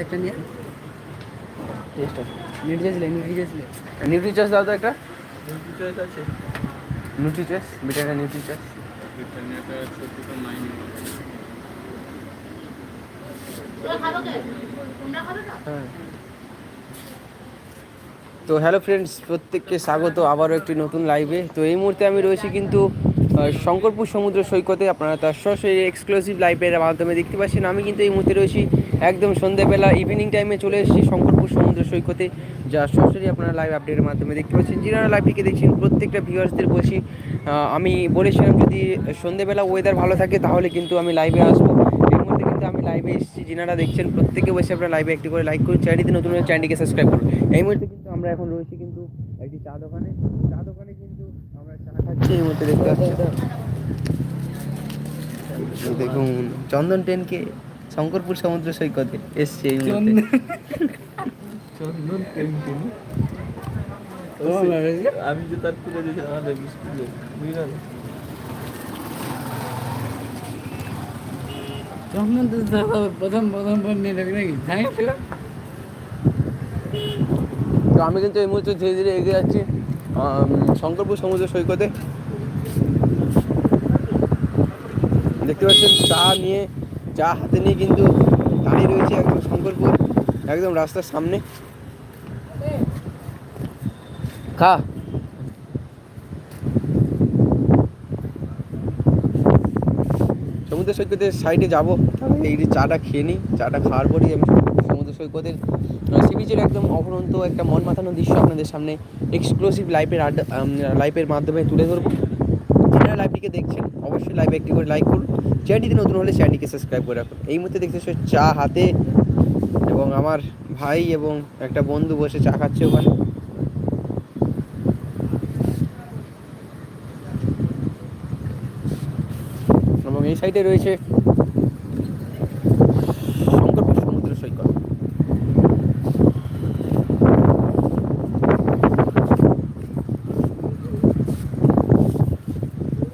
একটা নিয়ে একটা তো তো হ্যালো ফ্রেন্ডস প্রত্যেককে স্বাগত। আবারও একটি নতুন লাইভে তো এই মুহূর্তে আমি রয়েছি কিন্তু শঙ্করপুর সমুদ্র সৈকতে আপনারা তার সরাসরি এক্সক্লুসিভ লাইভের মাধ্যমে দেখতে পাচ্ছেন। আমি কিন্তু এই মুহূর্তে রয়েছি একদম সন্ধ্যেবেলা ইভিনিং টাইমে চলে এসেছি শঙ্করপুর সমুদ্র সৈকতে, যা সরাসরি আপনারা লাইভ আপডেটের মাধ্যমে দেখতে পাচ্ছেন। যিনারা লাইভটিকে দেখছেন, প্রত্যেকটা ভিউয়ার্সদের বলছি আমি বলেছিলাম যদি সন্ধ্যেবেলা ওয়েদার ভালো থাকে তাহলে কিন্তু আমি লাইভে আসব। এর কিন্তু আমি লাইভে এসেছি। যিনারা দেখছেন, প্রত্যেকে বসে আপনারা লাইভে একটি করে লাইক করুন। চ্যানেলটি নতুন চ্যানেলটিকে সাবস্ক্রাইব করুন। এই মুহূর্তে কিন্তু আমরা এখন রয়েছি কিন্তু একটি চা দোকানে। এই দেখতে পাচ্ছি? দেখুন চন্দন টেনকে শঙ্করপুর সমুদ্র সৈকতে এসছে এই মুহূর্তে। চন্দন আমি যে তার তুলে দিয়েছি আমাদের স্কুলে বুঝলেন তখন তো প্রথম প্রথম নিয়ে হ্যাঁ তো আমি কিন্তু এই মুহূর্তে ধীরে ধীরে এগিয়ে যাচ্ছি। শঙ্করপুর সমুদ্র সৈকতে। দেখতে পাচ্ছেন, চা নিয়ে, চা হাতে নিয়ে কিন্তু দাঁড়িয়ে রয়েছে একদম শঙ্করপুর, একদম রাস্তার সামনে। খা। সমুদ্র সৈকতের সাইডে যাব তাহলে এই চাটা খেয়ে নিই, চাটা খাওয়ার পরেই আমি সমুদ্র সৈকতের সি বিচের একদম অপরন্ত একটা মন মাতানো দৃশ্য আপনাদের সামনে এক্সক্লুসিভ লাইভের আড্ডা লাইভের মাধ্যমে তুলে ধরবো। যারা লাইভটিকে দেখছেন, অবশ্যই লাইভে একটি করে লাইক করুন। চ্যানেলটিতে নতুন হলে চ্যানেলটিকে সাবস্ক্রাইব করে রাখুন। এই মুহূর্তে দেখতে চা হাতে এবং আমার ভাই এবং একটা বন্ধু বসে চা খাচ্ছে ওখানে। এবং এই সাইডে রয়েছে শঙ্করপুর সমুদ্র সৈকত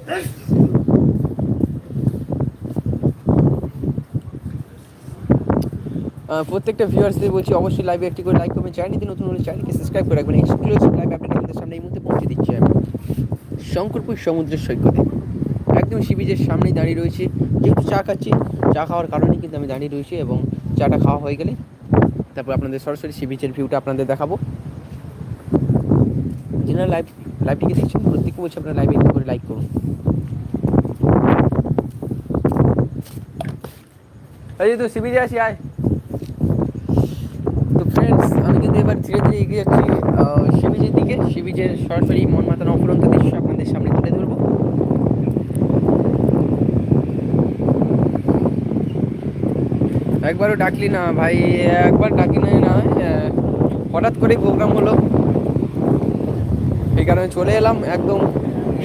আহ, প্রত্যেকটা ভিউয়ার্সদের বলছি অবশ্যই লাইভে একটি করে লাইক করবেন চ্যানেলটি নতুন হলে চ্যানেলকে সাবস্ক্রাইব করে রাখবেন। এক্সক্লুসিভ লাইভ আপডেট আপনাদের সামনে এই মুহূর্তে পৌঁছে দিচ্ছি আমি। শঙ্করপুর সমুদ্রের সৈকতে। একদম সি বিচের সামনেই দাঁড়িয়ে রয়েছে। যেহেতু চা খাচ্ছি, চা খাওয়ার কারণেই কিন্তু আমি দাঁড়িয়ে রয়েছি এবং চাটা খাওয়া হয়ে গেলে তারপর আপনাদের সরাসরি সি বিচের ভিউটা আপনাদের দেখাবো। যিনারা লাইভ লাইভটিকে দেখছেন প্রত্যেকে বলছি আপনারা লাইভে একটু করে লাইক করুন। এই তো সি বিচে আসি আয় তো ফ্রেন্ডস আমি কিন্তু এবার ধীরে ধীরে এগিয়ে যাচ্ছি শিবিজের দিকে। শিবিজের সরাসরি মন মাতানো অপরন্ত দৃশ্য আপনাদের সামনে তুলে ধরবো। একবারও ডাকলি না ভাই, একবার ডাকি নাই না হঠাৎ করেই প্রোগ্রাম হলো। এই কারণে চলে এলাম একদম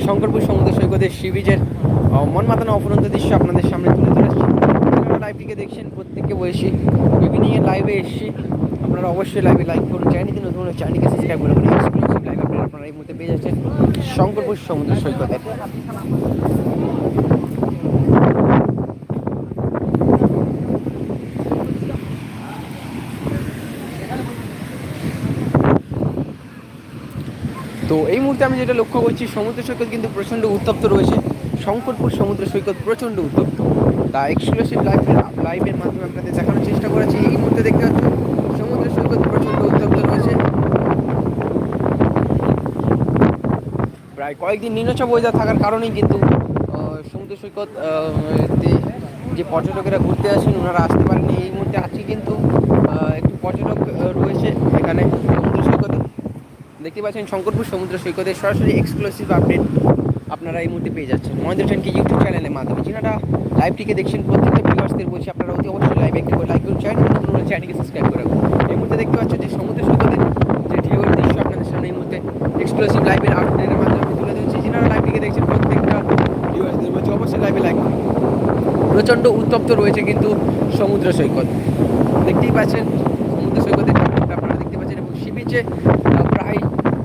শঙ্করপুর সমুদ্র সৈকতের শিবিজের মন মাতানো অপরন্ত দৃশ্য আপনাদের সামনে তুলে ধরেছি। লাইভটিকে দেখছেন, প্রত্যেককে বসি ইভিনিংয়ে লাইভে এসেছি। আপনারা অবশ্যই লাইভে লাইক করুন চ্যানেলকে নতুন চ্যানেলকে সাবস্ক্রাইব করে রাখুন এক্সক্লুসিভ লাইভ আপনারা এই মুহূর্তে পেয়ে যাচ্ছেন শঙ্করপুর সমুদ্র সৈকতে। তো এই মুহূর্তে আমি যেটা লক্ষ্য করছি, সমুদ্র সৈকত কিন্তু প্রচণ্ড উত্তপ্ত রয়েছে। শঙ্করপুর সমুদ্র সৈকত প্রচণ্ড উত্তপ্ত। তা এক্সক্লুসিভ লাইভের লাইভের মাধ্যমে আপনাদের দেখানোর চেষ্টা করেছি। এই মুহূর্তে দেখতে পাচ্ছেন সৈকত প্রচণ্ড উত্তপ্ত রয়েছে। প্রায় কয়েকদিন নিম্নচাপ ওয়েদার থাকার কারণেই কিন্তু সমুদ্র সৈকত যে পর্যটকেরা ঘুরতে আসেন, ওনারা আসতে পারেনি এই মুহূর্তে আজকে কিন্তু একটু পর্যটক রয়েছে এখানে সমুদ্র সৈকতে। দেখতে পাচ্ছেন শঙ্করপুর সমুদ্র সৈকতের সরাসরি এক্সক্লুসিভ আপডেট আপনারা এই মুহূর্তে পেয়ে যাচ্ছেন। মহেন্দ্র ট্রেনকে ইউটিউব চ্যানেলের মাধ্যমে। যিনারা লাইভটিকে দেখছেন, প্রত্যেকটা ভিউয়ার্সদের বলছি, আপনারা অতি অবশ্যই লাইভ একটি লাইক করুন। চ্যানেল নতুন হলে চ্যানেলকে সাবস্ক্রাইব করে রাখুন। এই মুহূর্তে দেখতে পাচ্ছেন যে সমুদ্র সৈকতের যে ঢেউয়ের দৃশ্য আপনাদের সামনে এই মুহূর্তে এক্সক্লুসিভ লাইভের আপডেটের মাধ্যমে তুলে ধরছি। যিনারা লাইভটিকে দেখছেন, প্রত্যেকটা ভিউয়ার্সদের বলছি, অবশ্যই লাইভে লাইক করুন। প্রচণ্ড উত্তপ্ত রয়েছে কিন্তু সমুদ্র সৈকত। দেখতেই পাচ্ছেন, সমুদ্র সৈকতের আপনারা দেখতে পাচ্ছেন, এবং সি বিচে প্রায়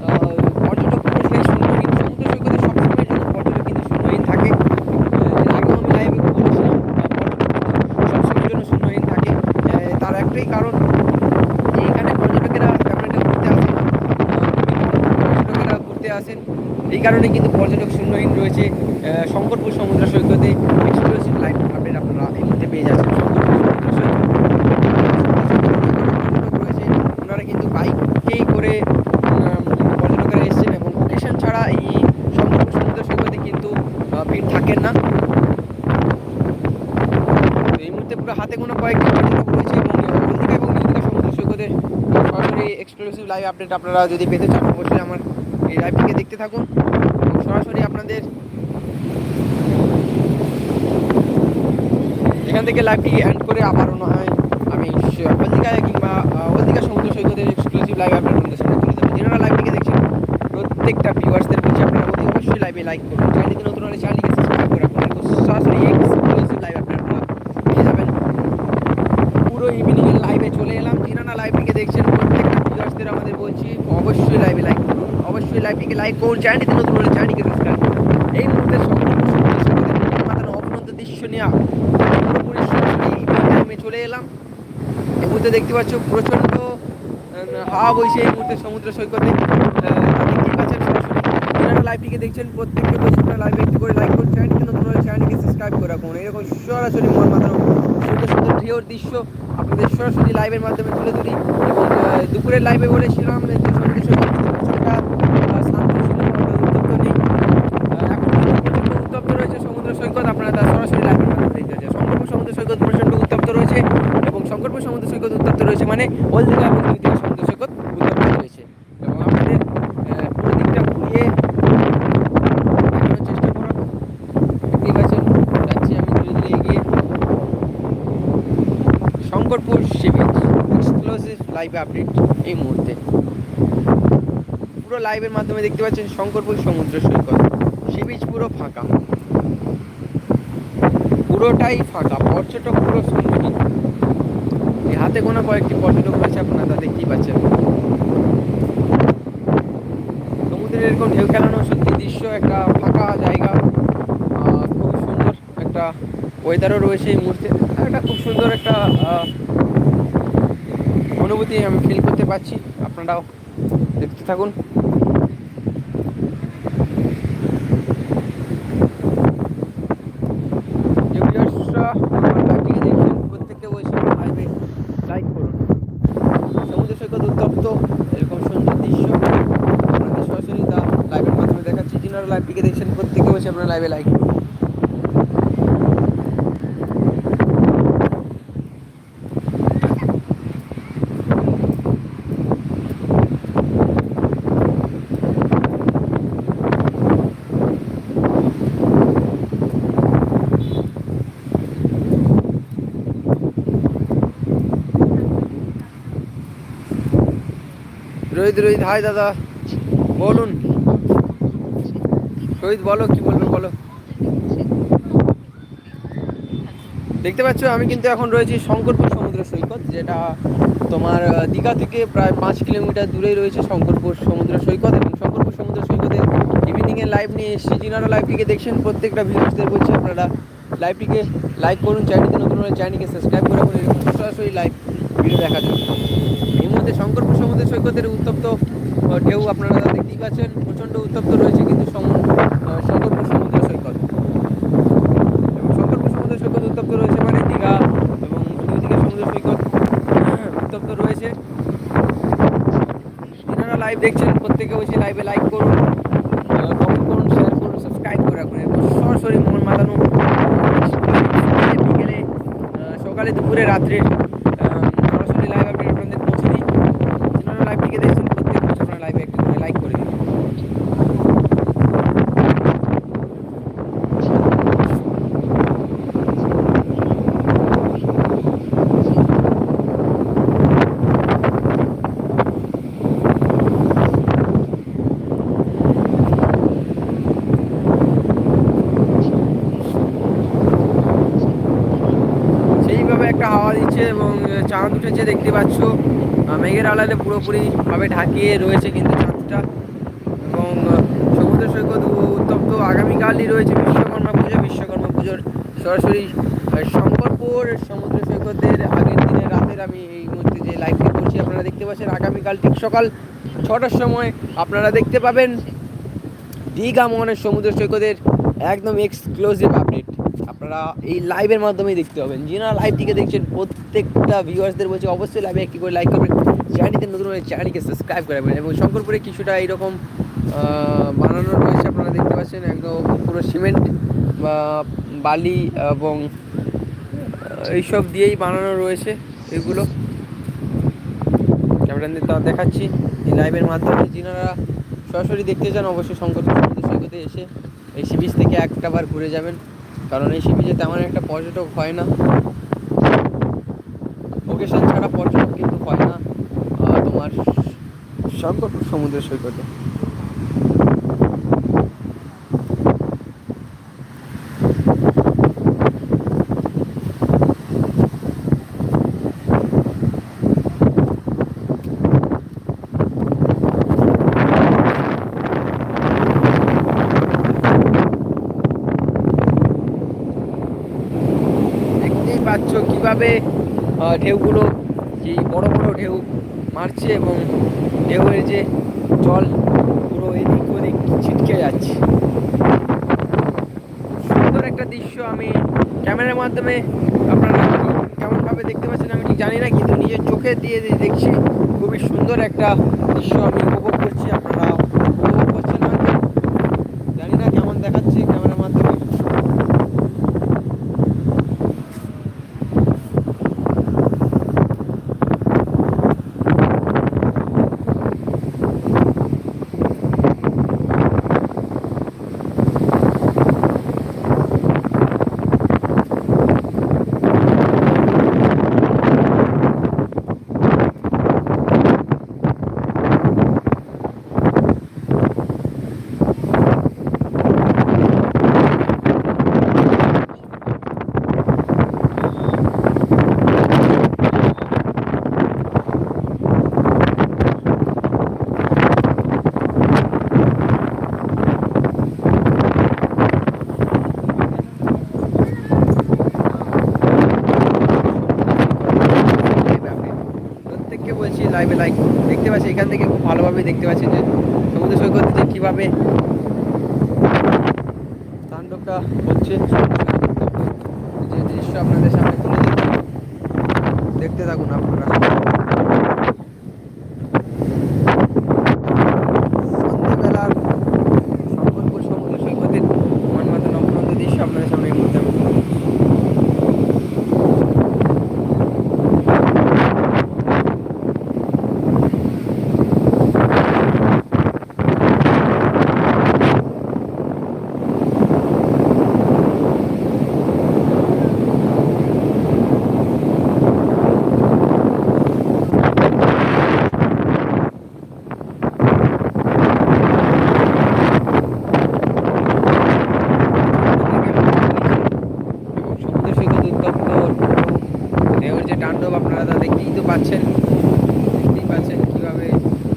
আহ, পর্যটক সেই শূন্যহীন সমুদ্র সৈকতে সবসময় জন্য পর্যটক কিন্তু শূন্যহীন থাকে আহ, এর আগেও আমি লাইভে বলেছিলাম আহ, পর্যটক কিন্তু সবসময়ের জন্য শূন্যহীন থাকে একটাই কারণ যে এখানে পর্যটকেরা তেমন একটা ঘুরতে আসে না আহ, পর্যটকেরা ঘুরতে আসেন এই কারণে কিন্তু পর্যটক শূন্যহীন রয়েছে শঙ্করপুর সমুদ্র সৈকতে এক্সক্লুসিভ লাইভ আপডেট আপনারা এই মুহূর্তে পেয়ে যাচ্ছেন ওনারা কিন্তু করে পর্যটকেরা এসেছেন ছাড়া এই সমুদ্র সৈকতে কিন্তু থাকেন না। এই পুরো হাতে কোনো কয়েকটি পর্যটক রয়েছে এবং হলদিকা এবং নিউদিকা সমুদ্র সৈকতে সরাসরি এক্সক্লুসিভ লাইভ আপডেট আপনারা যদি পেতে চান, অবশ্যই আমার এই লাইভটিকে দেখতে থাকুন। সরাসরি আপনাদের এখান থেকে লাইভটি অ্যান্ড করে আবারও না হয়, আমি হলদিকায় কিংবা হলদিকা সমুদ্র সৈকতের এক্সক্লুসিভ লাইভ আপডেট আপনাদের সামনে তুলে ধরবো। যারা লাইভটিকে দেখছেন, প্রত্যেকটা ভিউয়ার্সদের বলছি আপনারা অতি অবশ্যই লাইভে লাইক করুন। চ্যানেলটিকে নতুন হলে চ্যানেলটিকে সাবস্ক্রাইব করে রাখুন। সরাসরি এক্সক্লুসিভ লাইভ আপডেট আপনারা পেয়ে যাবেন। পুরো ইভিনিং লাইভে চলে এলাম। যিনারা লাইভটিকে দেখছেন। ভিউয়ার্সদের আমাদের বলছি, অবশ্যই লাইভে লাইক করুন। অবশ্যই লাইভটিকে লাইক করুন চ্যানেলটিতে নতুন হলে চ্যানেলটিকে সাবস্ক্রাইব করুন। এই মুহূর্তে সম্পূর্ণ অপরন্ত দৃশ্য নিয়ে পুরোপুরি টাইমে চলে এলাম। এই মুহূর্তে দেখতে পাচ্ছ প্রচণ্ড হাওয়া বইছে এই মুহূর্তে সমুদ্র সৈকতে যারা লাইভটিকে দেখছেন, প্রত্যেককে বলছি লাইভে একটু করে লাইক করুন। চ্যানেলটিকে নতুন হলে চ্যানেলটিকে সাবস্ক্রাইব করে রাখুন। এরকম সরাসরি মন মাতানো সুন্দর সুন্দর ঢেউর দৃশ্য আপনাদের সরাসরি লাইভের মাধ্যমে তুলে ধরি। এবং দুপুরের লাইভে বলেছিলাম যে উত্তপ্ত রয়েছে সমুদ্র সৈকত। আপনারা তার সরাসরি লাইভের মাধ্যমে দেখতে পাচ্ছেন। সমুদ্র সৈকত প্রচণ্ড উত্তপ্ত রয়েছে এবং শঙ্করপুর সমুদ্র সৈকত উত্তপ্ত রয়েছে মানে ওল্ড এবং দুইদিঘা সমুদ্র সৈকত উত্তপ্ত রয়েছে এবং আপনাদের আহ, পুরো দিকটা ঘুরিয়ে দেখানোর চেষ্টা করা দেখতেই পাচ্ছেন যাচ্ছি আমি ধীরে ধীরে এগিয়ে Shankarpur sea beach exclusive live update এই মুহূর্তে। পুরো লাইভের মাধ্যমে দেখতে পাচ্ছেন শঙ্করপুর সমুদ্র সৈকত। সি বিচ পুরো ফাঁকা। পুরোটাই ফাঁকা, পর্যটক পুরো এই হাতে গোনা কয়েকটি পর্যটক রয়েছে আপনারা তা দেখতেই পাচ্ছেন। সমুদ্রের এরকম ঢেউ খেলানো সত্যি দৃশ্য, একটা ফাঁকা জায়গা খুব সুন্দর একটা ওয়েদারও রয়েছে এই মুহূর্তে। একটা খুব সুন্দর একটা অনুভূতি আমি ফিল করতে পারছি। আপনারাও দেখতে থাকুন। আমার লাইভে লাইক করুন সমুদ্র সৈকত উত্তপ্ত এরকম সুন্দর দৃশ্য আপনাদের সরাসরি তা লাইভের মাধ্যমে দেখাচ্ছি যিনারা লাইভটিকে দেখছেন প্রত্যেকে বলছি আপনারা লাইভে লাইক করুন রোহিত রোহিত, হাই দাদা। বলুন। রোহিত, বলো, কি বলবে বলো। দেখতে পাচ্ছ, আমি কিন্তু এখন রয়েছি শঙ্করপুর সমুদ্র সৈকত, যেটা তোমার দীঘা থেকে প্রায় পাঁচ কিলোমিটার দূরেই রয়েছে শঙ্করপুর সমুদ্র সৈকত এবং শঙ্করপুর সমুদ্র সৈকতে ইভিনিংয়ে লাইভ নিয়ে এসেছি। যিনারা লাইভটিকে দেখছেন, প্রত্যেকটা ভিউয়ার্সদের বলছি আপনারা লাইভটিকে লাইক করুন চ্যানেলটি নতুন হলে চ্যানেলকে সাবস্ক্রাইব করে সরাসরি লাইভ ভিডিও দেখার জন্য। মুহূর্তে শঙ্করপুর সমুদ্র সৈকতের উত্তপ্ত ঢেউ আপনারা দেখতেই পাচ্ছেন। প্রচণ্ড উত্তপ্ত রয়েছে কিন্তু শঙ্করপুর সমুদ্র সৈকত। এবং শঙ্করপুর সমুদ্র সৈকত উত্তপ্ত রয়েছে মানে দীঘা, এবং দুদিকে সমুদ্র সৈকত, উত্তপ্ত রয়েছে। যারা লাইভ দেখছেন, প্রত্যেকে বসে লাইভে লাইক করুন কমেন্ট করুন শেয়ার করুন সাবস্ক্রাইব করে রাখুন সরাসরি মন মাতানো বিকেলে সকালে দুপুরে রাত্রে আহ, সরাসরি লাইভ আপডেট আপনাদের পৌঁছে দিই যারা লাইভটিকে দেখছেন প্রত্যেকে বসে আপনারা লাইভে একটু করে লাইক করে দিন সেইভাবে একটা হাওয়া দিচ্ছে এবং চাঁদ উঠেছে দেখতে পাচ্ছ আহ, মেঘের আড়ালে পুরোপুরিভাবে ঢাকিয়ে রয়েছে কিন্তু চাঁদটা এবং সমুদ্র সৈকত উত্তপ্ত আগামীকালই রয়েছে বিশ্বকর্মা পুজো। বিশ্বকর্মা পুজোর সরাসরি শঙ্করপুর সমুদ্র সৈকতের আগের দিনে রাতের আমি এই মুহূর্তে যে লাইভটি করছি, আপনারা দেখতে পাচ্ছেন আগামীকাল ঠিক সকাল ছটার সময় আপনারা দেখতে পাবেন দীঘা মোহনের সমুদ্র সৈকতের একদম এক্সক্লুসিভ আপডেট আপনারা এই লাইভের মাধ্যমেই দেখতে পাবেন। যিনারা লাইভটিকে দেখছেন, প্রত্যেকটা ভিউয়ার্সদের বলছে, অবশ্যই লাইভে একটি করে লাইক করবেন। চ্যানেলটিতে নতুন হলে চ্যানেলকে সাবস্ক্রাইব করবেন এবং শঙ্করপুরে কিছুটা এইরকম বানানো রয়েছে আপনারা দেখতে পাচ্ছেন। একদম পুরো সিমেন্ট বা বালি এবং এইসব দিয়েই বানানো রয়েছে এগুলো। ক্যামেরাদের তা দেখাচ্ছি। এই লাইভের মাধ্যমে যিনারা সরাসরি দেখতে চান, অবশ্যই শঙ্কর সমুদ্র সৈকতে এসে এই সি বিচ থেকে একটা বার ঘুরে যাবেন। কারণ এই সি বিচে তেমন একটা পর্যটক হয় না। লোকেশন ছাড়া পর্যটক কিন্তু হয় না আহ, তোমার শঙ্করপুর সমুদ্র সৈকতে। দেখতেই পাচ্ছ কীভাবে ঢেউগুলো যে বড় বড় ঢেউ। মারছে এবং ঢেউয়ের যে জল পুরো এদিক ওদিক ছিটকে যাচ্ছে। সুন্দর একটা দৃশ্য আমি ক্যামেরার মাধ্যমে আপনারা কেমনভাবে দেখতে পাচ্ছেন আমি ঠিক জানি না, কিন্তু নিজের চোখে দিয়ে দেখছি। খুবই সুন্দর একটা দৃশ্য আমি উপভোগ করছি আপনারা উপভোগ করছেন হয়তো জানি না কেমন দেখাচ্ছে ক্যামেরার মাধ্যমে প্রত্যেককে বলছি লাইভে লাইক দেখতে পাচ্ছি, এখান থেকে খুব ভালোভাবে দেখতে পাচ্ছি যে সমুদ্র সৈকত যে কীভাবে তাণ্ডবটা হচ্ছে যে দৃশ্য আপনাদের সামনে তুলে দিচ্ছি দেখতে থাকুন আপনারা সন্ধ্যেবেলার শঙ্করপুর সমুদ্র সৈকতের মনমাতান অপরন্ত দৃশ্য আপনাদের সামনে এই মুহূর্তে আমি তুলে দিচ্ছি। এবং সমুদ্র সৈকত উত্তপ্ত ঢেউয়ের যে তাণ্ডব আপনারা তা দেখতেই তো পাচ্ছেন দেখতেই পাচ্ছেন কীভাবে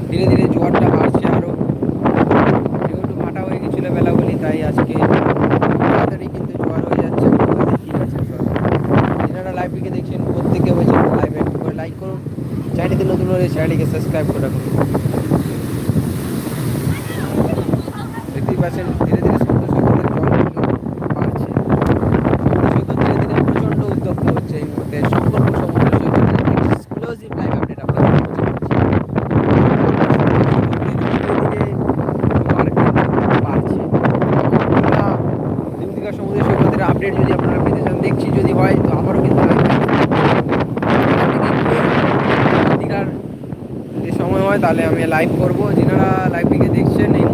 ধীরে ধীরে জোয়ারটা বাড়ছে আরও ঢেউ একটু ভাটা হয়ে গেছিল বেলা বলি তাই আজকে তাড়াতাড়ি কিন্তু জোয়ার হয়ে যাচ্ছে আপনারা দেখতেই পাচ্ছেন সব যারা লাইভটিকে দেখছেন প্রত্যেকে বলছেন লাইভে একটু করে লাইক করুন চ্যানেলটিতে নতুন হলে চ্যানেলটিকে সাবস্ক্রাইব করে রাখুন। দেখতেই পাচ্ছেন, ধীরে ধীরে জল কিন্তু বাড়ছে। সৈকত ধীরে ধীরে প্রচণ্ড উত্তপ্ত হচ্ছে এই মুহূর্তে। শঙ্করপুর সমুদ্র সৈকতের এক্সক্লুসিভ লাইভ আপডেট আপডেট যদি আপনারা পেতে চান, দেখছি যদি হয়, তো আবারও কিন্তু live দীঘার যদি সময় হয় তাহলে আমি লাইভ করব। যেনারা থেকে দেখছেন এই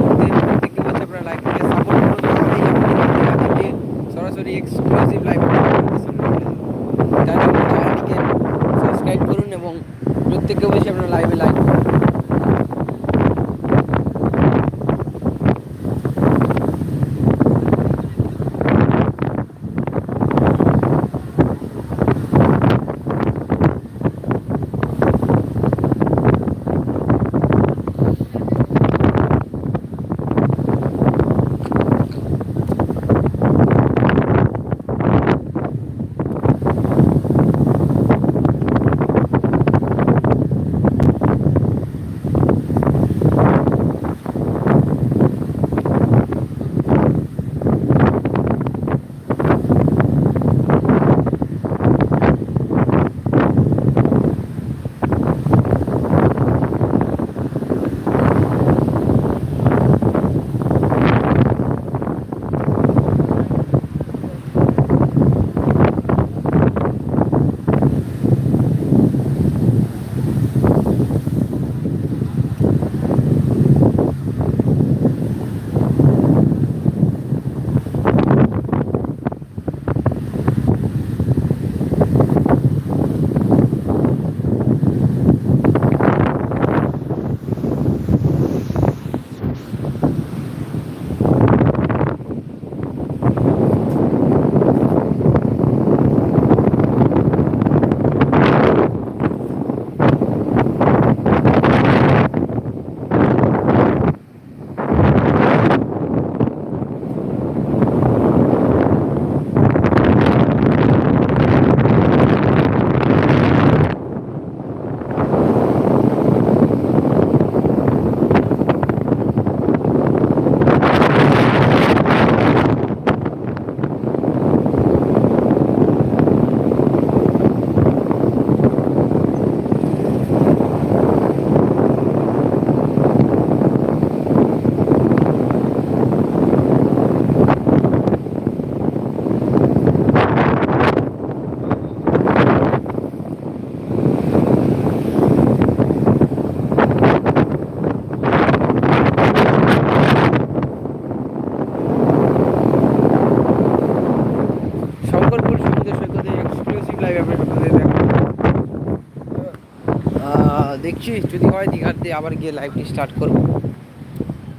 দেখছি যদি হয় দীঘার দিয়ে আবার গিয়ে লাইফটি স্টার্ট করব।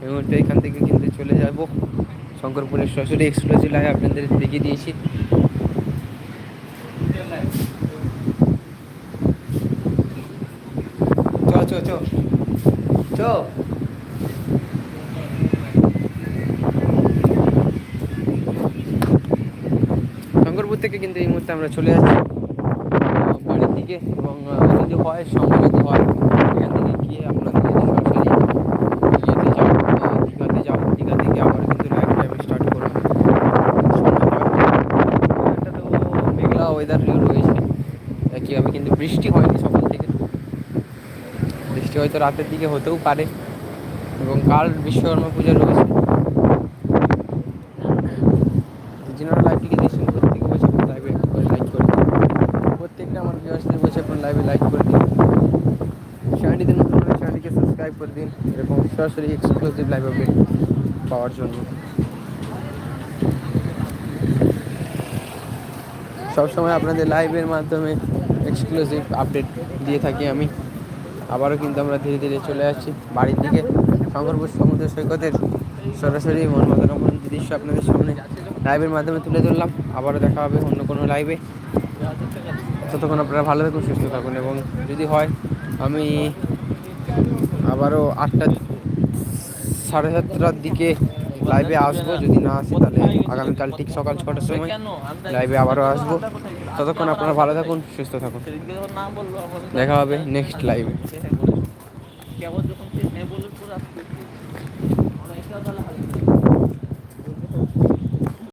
মুহূর্তে এখান থেকে কিন্তু চলে যাব। শঙ্করপুরের সরাসরি এক্সক্লুসিভ লাইভ আপনাদের দেখিয়ে দিয়েছি। চ চ চ চ। শঙ্করপুর থেকে কিন্তু এই মুহূর্তে আমরা চলে যাচ্ছি বাড়ির দিকে এবং যদি হয় সময় হয় এখান থেকে গিয়ে আপনাদের সরাসরি ইয়েতে যাব আহ, দীঘাতে যাব দীঘা থেকে আবার কিন্তু লাইভ টাইম স্টার্ট করব একটা তো মেঘলা ওয়েদার রয়েছে। কীভাবে কিন্তু বৃষ্টি হয়নি সকাল থেকে। বৃষ্টি হয়তো রাতের দিকে হতেও পারে এবং কাল বিশ্বকর্মা পূজা রয়েছে। লাইক করে দিন। প্রত্যেকটা আমার লাইভে লাইক করে দিন। নতুন সাবস্ক্রাইব করে দিন। এরকম সরাসরি এক্সক্লুসিভ লাইভ আপডেট পাওয়ার জন্য। সবসময় আপনাদের লাইভের মাধ্যমে এক্সক্লুসিভ আপডেট দিয়ে থাকি আমি। আবারও কিন্তু আমরা ধীরে ধীরে চলে আসছি বাড়ির দিকে। শঙ্করপুর সমুদ্র সৈকতের সরাসরি মনমতরমন দৃশ্য আপনাদের সামনে লাইভের মাধ্যমে তুলে ধরলাম। আবারও দেখা হবে অন্য কোনো লাইভে ততক্ষণ আপনারা ভালো থাকুন, সুস্থ থাকুন এবং যদি হয়, আমি আবারও আটটা সাড়ে সাতটার দিকে লাইভে আসব, যদি না আসি তাহলে আগামীকাল ঠিক সকাল ছটার সময় লাইভে আবারও আসব। ততক্ষণ আপনারা ভালো থাকুন, সুস্থ থাকুন। দেখা হবে নেক্সট লাইভে